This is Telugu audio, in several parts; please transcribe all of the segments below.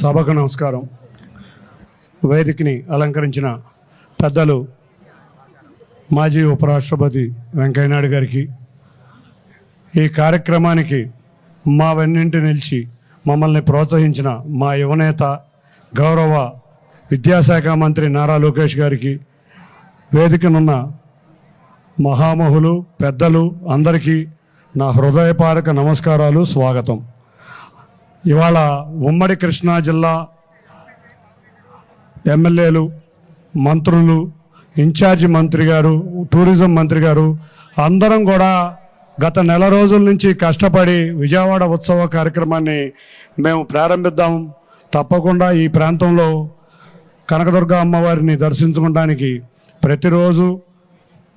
సభకు నమస్కారం. వేదికని అలంకరించిన పెద్దలు మాజీ ఉపరాష్ట్రపతి వెంకయ్యనాయుడు గారికి ఈ కార్యక్రమానికి మా వెన్నింటి నిలిచి మమ్మల్ని ప్రోత్సహించిన మా యువనేత గౌరవ విద్యాశాఖ మంత్రి నారా లోకేష్ గారికి వేదికనున్న మహామహులు పెద్దలు అందరికీ నా హృదయపారక నమస్కారాలు స్వాగతం. ఇవాళ ఉమ్మడి కృష్ణా జిల్లా ఎమ్మెల్యేలు మంత్రులు ఇన్ఛార్జి మంత్రి గారు టూరిజం మంత్రి గారు అందరం కూడా గత నెల రోజుల నుంచి కష్టపడి విజయవాడ ఉత్సవ కార్యక్రమాన్ని మేము ప్రారంభిద్దాం. తప్పకుండా ఈ ప్రాంతంలో కనకదుర్గ అమ్మవారిని దర్శించుకోవడానికి ప్రతిరోజు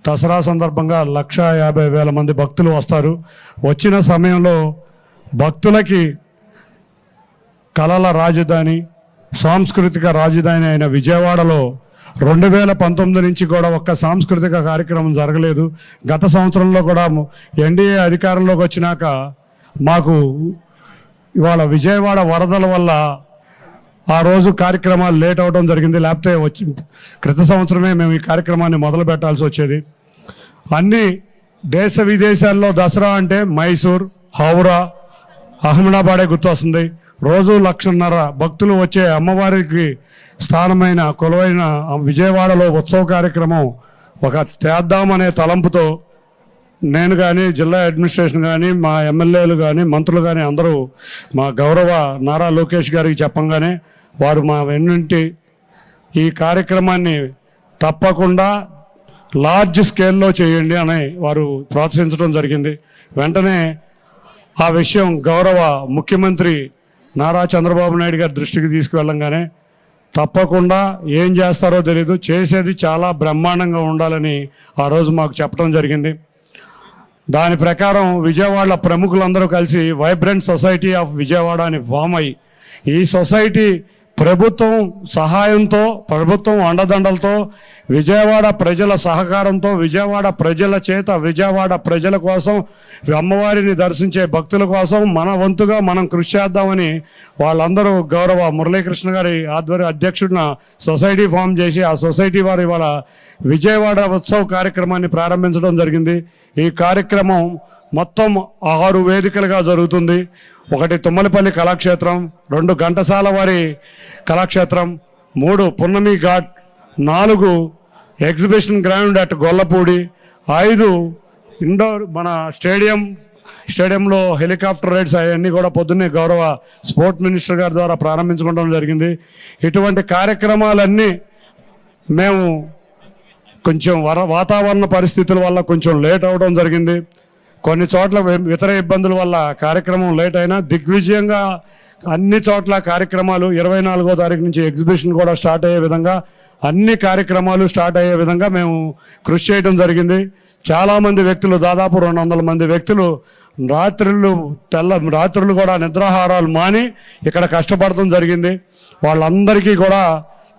దసరా సందర్భంగా లక్ష యాభై వేల మంది భక్తులు వస్తారు. వచ్చిన సమయంలో భక్తులకి కళల రాజధాని సాంస్కృతిక రాజధాని అయిన విజయవాడలో రెండు వేల పంతొమ్మిది నుంచి కూడా ఒక్క సాంస్కృతిక కార్యక్రమం జరగలేదు. గత సంవత్సరంలో కూడా ఎన్డీఏ అధికారంలోకి వచ్చినాక మాకు ఇవాళ విజయవాడ వరదల వల్ల ఆ రోజు కార్యక్రమాలు లేట్ అవడం జరిగింది. లేకపోతే వచ్చి క్రిత సంవత్సరమే మేము ఈ కార్యక్రమాన్ని మొదలు పెట్టాల్సి వచ్చేది. అన్ని దేశ విదేశాల్లో దసరా అంటే మైసూర్ హౌరా అహ్మదాబాదే గుర్తొస్తుంది. రోజు లక్షన్నర భక్తులు వచ్చే అమ్మవారికి స్థానమైన కొలువైన విజయవాడలో ఉత్సవ కార్యక్రమం ఒక చేద్దామనే తలంపుతో నేను కానీ జిల్లా అడ్మినిస్ట్రేషన్ కానీ మా ఎమ్మెల్యేలు కానీ మంత్రులు కానీ అందరూ మా గౌరవ నారా లోకేష్ గారికి చెప్పంగానే వారు మా వెన్నుంటి ఈ కార్యక్రమాన్ని తప్పకుండా లార్జ్ స్కేల్లో చేయండి అని వారు ప్రోత్సహించడం జరిగింది. వెంటనే ఆ విషయం గౌరవ ముఖ్యమంత్రి నారా చంద్రబాబు నాయుడు గారి దృష్టికి తీసుకువెళ్ళంగానే తప్పకుండా ఏం చేస్తారో తెలియదు చేసేది చాలా బ్రహ్మాండంగా ఉండాలని ఆ రోజు మాకు చెప్పడం జరిగింది. దాని ప్రకారం విజయవాడ ప్రముఖులందరూ కలిసి వైబ్రెంట్ సొసైటీ ఆఫ్ విజయవాడ అని ఫామ్ అయ్యి ఈ సొసైటీ ప్రభుత్వం సహాయంతో ప్రభుత్వం అండదండలతో విజయవాడ ప్రజల సహకారంతో విజయవాడ ప్రజల చేత విజయవాడ ప్రజల కోసం అమ్మవారిని దర్శించే భక్తుల కోసం మన వంతుగా మనం కృషి చేద్దామని వాళ్ళందరూ గౌరవ మురళీకృష్ణ గారి ఆధ్వర్య అధ్యక్షుడిన సొసైటీ ఫామ్ చేసి ఆ సొసైటీ వారు ఇవాళ విజయవాడ ఉత్సవ కార్యక్రమాన్ని ప్రారంభించడం జరిగింది. ఈ కార్యక్రమం మొత్తం ఆరు వేదికలుగా జరుగుతుంది. ఒకటి తుమ్మలపల్లి కళాక్షేత్రం రెండు ఘంటసాల వారి కళాక్షేత్రం మూడు పున్నమి ఘాట్ నాలుగు ఎగ్జిబిషన్ గ్రౌండ్ అట్ గొల్లపూడి ఐదు ఇండోర్ మన స్టేడియం స్టేడియంలో హెలికాప్టర్ రైడ్స్ అవన్నీ కూడా పొద్దున్నే గౌరవ స్పోర్ట్ మినిస్టర్ గారి ద్వారా ప్రారంభించుకోవడం జరిగింది. ఇటువంటి కార్యక్రమాలన్నీ మేము కొంచెం వర వాతావరణ పరిస్థితుల వల్ల కొంచెం లేట్ అవడం జరిగింది. కొన్ని చోట్ల ఇతర ఇబ్బందుల వల్ల కార్యక్రమం లేట్ అయినా దిగ్విజయంగా అన్ని చోట్ల కార్యక్రమాలు ఇరవై నాలుగో తారీఖు నుంచి ఎగ్జిబిషన్ కూడా స్టార్ట్ అయ్యే విధంగా అన్ని కార్యక్రమాలు స్టార్ట్ అయ్యే విధంగా మేము కృషి చేయడం జరిగింది. చాలామంది వ్యక్తులు దాదాపు రెండు వందల మంది వ్యక్తులు రాత్రులు తెల్ల రాత్రులు కూడా నిద్రాహారాలు మాని ఇక్కడ కష్టపడటం జరిగింది. వాళ్ళందరికీ కూడా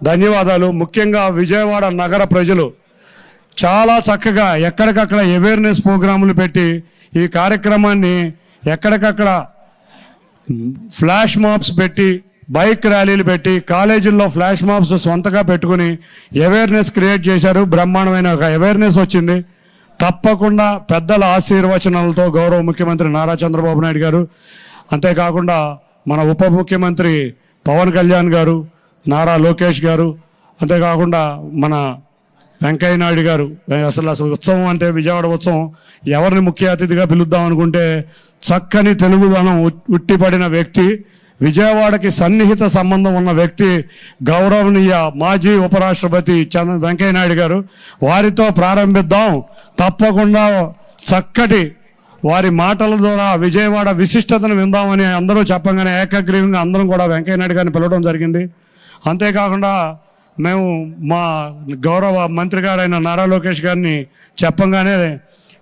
ధన్యవాదాలు. ముఖ్యంగా విజయవాడ నగర ప్రజలు చాలా చక్కగా ఎక్కడికక్కడ అవేర్నెస్ ప్రోగ్రాములు పెట్టి ఈ కార్యక్రమాన్ని ఎక్కడికక్కడ ఫ్లాష్ మాప్స్ పెట్టి బైక్ ర్యాలీలు పెట్టి కాలేజీల్లో ఫ్లాష్ మాప్స్ సొంతగా పెట్టుకుని అవేర్నెస్ క్రియేట్ చేశారు. బ్రహ్మాండమైన ఒక అవేర్నెస్ వచ్చింది. తప్పకుండా పెద్దల ఆశీర్వచనాలతో గౌరవ ముఖ్యమంత్రి నారా చంద్రబాబు నాయుడు గారు అంతేకాకుండా మన ఉప ముఖ్యమంత్రి పవన్ కళ్యాణ్ గారు నారా లోకేష్ గారు అంతేకాకుండా మన వెంకయ్య నాయుడు గారు అసలు అసలు ఉత్సవం అంటే విజయవాడ ఉత్సవం. ఎవరిని ముఖ్య అతిథిగా పిలుద్దాం అనుకుంటే చక్కని తెలుగుదనం ఉట్టిపడిన వ్యక్తి విజయవాడకి సన్నిహిత సంబంధం ఉన్న వ్యక్తి గౌరవనీయ మాజీ ఉపరాష్ట్రపతి చంద్ర వెంకయ్య నాయుడు గారు. వారితో ప్రారంభిద్దాం. తప్పకుండా చక్కటి వారి మాటల ద్వారా విజయవాడ విశిష్టతను విందామని అందరూ చెప్పంగానే ఏకగ్రీవంగా అందరం కూడా వెంకయ్య నాయుడు గారిని పిలవడం జరిగింది. అంతేకాకుండా మేము మా గౌరవ మంత్రి గారైన నారా లోకేష్ గారిని చెప్పంగానే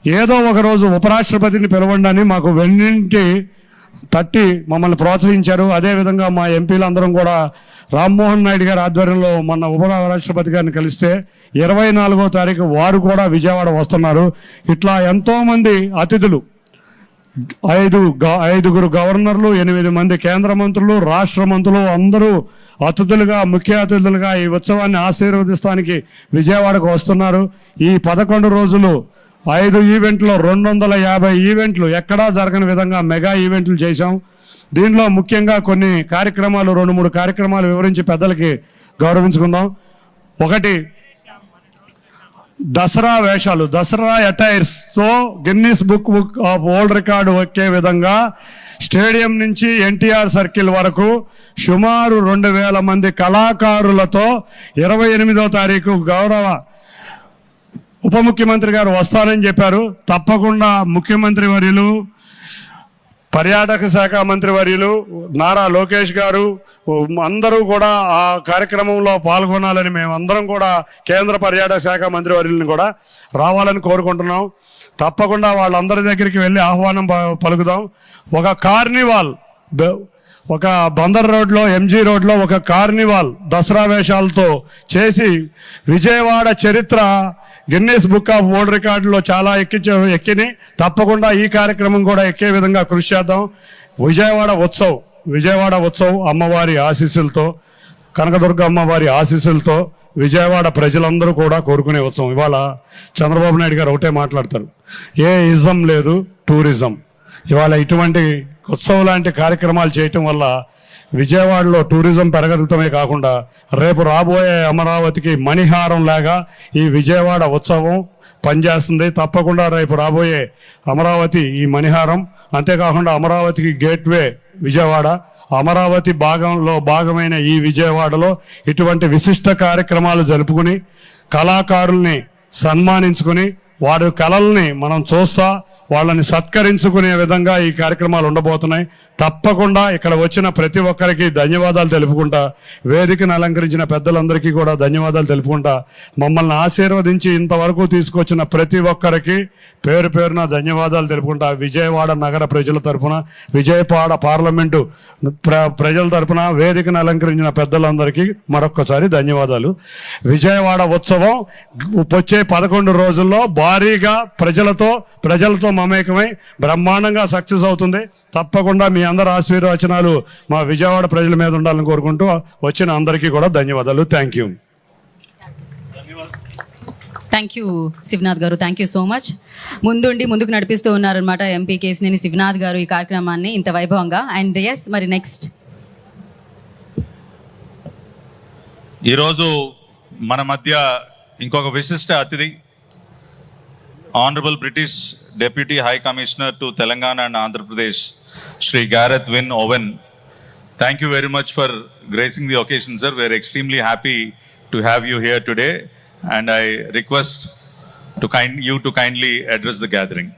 ఏదో ఒక రోజు ఉపరాష్ట్రపతిని పిలవండి మాకు వెన్నింటి తట్టి మమ్మల్ని ప్రోత్సహించారు. అదేవిధంగా మా ఎంపీలు అందరం కూడా రామ్మోహన్ నాయుడు గారి ఆధ్వర్యంలో మన ఉపరాష్ట్రపతి గారిని కలిస్తే ఇరవై నాలుగో తారీఖు వారు కూడా విజయవాడ వస్తున్నారు. ఇట్లా ఎంతోమంది అతిథులు ఐదు గ- ఐదుగురు గవర్నర్లు ఎనిమిది మంది కేంద్ర మంత్రులు రాష్ట్ర మంత్రులు అందరూ అతిథులుగా ముఖ్య అతిథులుగా ఈ ఉత్సవాన్ని ఆశీర్వదిస్తానికి విజయవాడకు వస్తున్నారు. ఈ పదకొండు రోజులు ఐదు ఈవెంట్లు రెండు వందల యాభై ఈవెంట్లు ఎక్కడా జరగని విధంగా మెగా ఈవెంట్లు చేశాం. దీనిలో ముఖ్యంగా కొన్ని కార్యక్రమాలు రెండు మూడు కార్యక్రమాలు వివరించి పెద్దలకి గౌరవించుకుందాం. ఒకటి దసరా వేషాలు. Dasara అటైర్స్తో Guinness book book of world record ఒకే విధంగా స్టేడియం నుంచి ఎన్టీఆర్ సర్కిల్ వరకు సుమారు రెండు వేల మంది కళాకారులతో ఇరవై ఎనిమిదో తారీఖు గౌరవ ఉప ముఖ్యమంత్రి గారు వస్తారని చెప్పారు. తప్పకుండా ముఖ్యమంత్రి వర్యులు పర్యాటక శాఖ మంత్రి వర్యులు నారా లోకేష్ గారు అందరూ కూడా ఆ కార్యక్రమంలో పాల్గొనాలని మేము అందరం కూడా కేంద్ర పర్యాటక శాఖ మంత్రి వర్యులను కూడా రావాలని కోరుకుంటున్నాం. తప్పకుండా వాళ్ళందరి దగ్గరికి వెళ్ళి ఆహ్వానం ప- పలుకుదాం. ఒక కార్నివాల్ ఒక బందర్ రోడ్లో ఎంజీ రోడ్లో ఒక కార్నివాల్ దసరా వేషాలతో చేసి విజయవాడ చరిత్ర గిన్నెస్ బుక్ ఆఫ్ వరల్డ్ రికార్డులో చాలా ఎక్కించ ఎక్కిని. తప్పకుండా ఈ కార్యక్రమం కూడా ఎక్కే విధంగా కృషి చేద్దాం. విజయవాడ ఉత్సవ్ విజయవాడ ఉత్సవ్ అమ్మవారి ఆశీస్సులతో కనకదుర్గ అమ్మవారి ఆశీస్సులతో విజయవాడ ప్రజలందరూ కూడా కోరుకునే ఉత్సవం. ఇవాళ చంద్రబాబు నాయుడు గారు ఒకటే మాట్లాడతారు. ఏ ఇజం లేదు టూరిజం. ఇవాళ ఇటువంటి ఉత్సవం లాంటి కార్యక్రమాలు చేయటం వల్ల విజయవాడలో టూరిజం పెరగడటమే కాకుండా రేపు రాబోయే అమరావతికి మణిహారం లాగా ఈ విజయవాడ ఉత్సవం పనిచేస్తుంది. తప్పకుండా రేపు రాబోయే అమరావతి ఈ మణిహారం అంతేకాకుండా అమరావతికి గేట్వే విజయవాడ. అమరావతి భాగంలో భాగమైన ఈ విజయవాడలో ఇటువంటి విశిష్ట కార్యక్రమాలు జరుపుకుని కళాకారుల్ని సన్మానించుకుని వారి కళల్ని మనం చూస్తా వాళ్ళని సత్కరించుకునే విధంగా ఈ కార్యక్రమాలు ఉండబోతున్నాయి. తప్పకుండా ఇక్కడ వచ్చిన ప్రతి ఒక్కరికి ధన్యవాదాలు తెలుపుకుంటా. వేదికను అలంకరించిన పెద్దలందరికీ కూడా ధన్యవాదాలు తెలుపుకుంటా. మమ్మల్ని ఆశీర్వదించి ఇంతవరకు తీసుకొచ్చిన ప్రతి ఒక్కరికి పేరు పేరున ధన్యవాదాలు తెలుపుకుంటా విజయవాడ నగర ప్రజల తరపున విజయవాడ పార్లమెంటు ప్ర ప్రజల తరపున వేదికను అలంకరించిన పెద్దలందరికీ మరొక్కసారి ధన్యవాదాలు. విజయవాడ ఉత్సవం వచ్చే పదకొండు రోజుల్లో భారీగా ప్రజలతో ప్రజలతో మమేకమై బ్రహ్మాండంగా సక్సెస్ అవుతుంది. తప్పకుండా మీ అందరి ఆశీర్వచనాలు మా విజయవాడ ప్రజల మీద ఉండాలని కోరుకుంటూ వచ్చిన అందరికీ కూడా ధన్యవాదాలు. Thank you. Thank you Shivanath గారు. థ్యాంక్ యూ సో మచ్ ముందుండి ముందుకు నడిపిస్తూ ఉన్నారనమాట ఎంపీ కేసినేని శివనాథ్ గారు ఈ కార్యక్రమాన్ని ఇంత వైభవంగా. అండ్ ఎస్ మరి నెక్స్ట్ ఈరోజు మన మధ్య ఇంకొక విశిష్ట అతిథి honourable British deputy high commissioner to Telangana and Andhra Pradesh Shri Gareth Wyn Owen thank you very much for gracing the occasion sir we're extremely happy to have you here today and I request to kind, you to kindly address the gathering.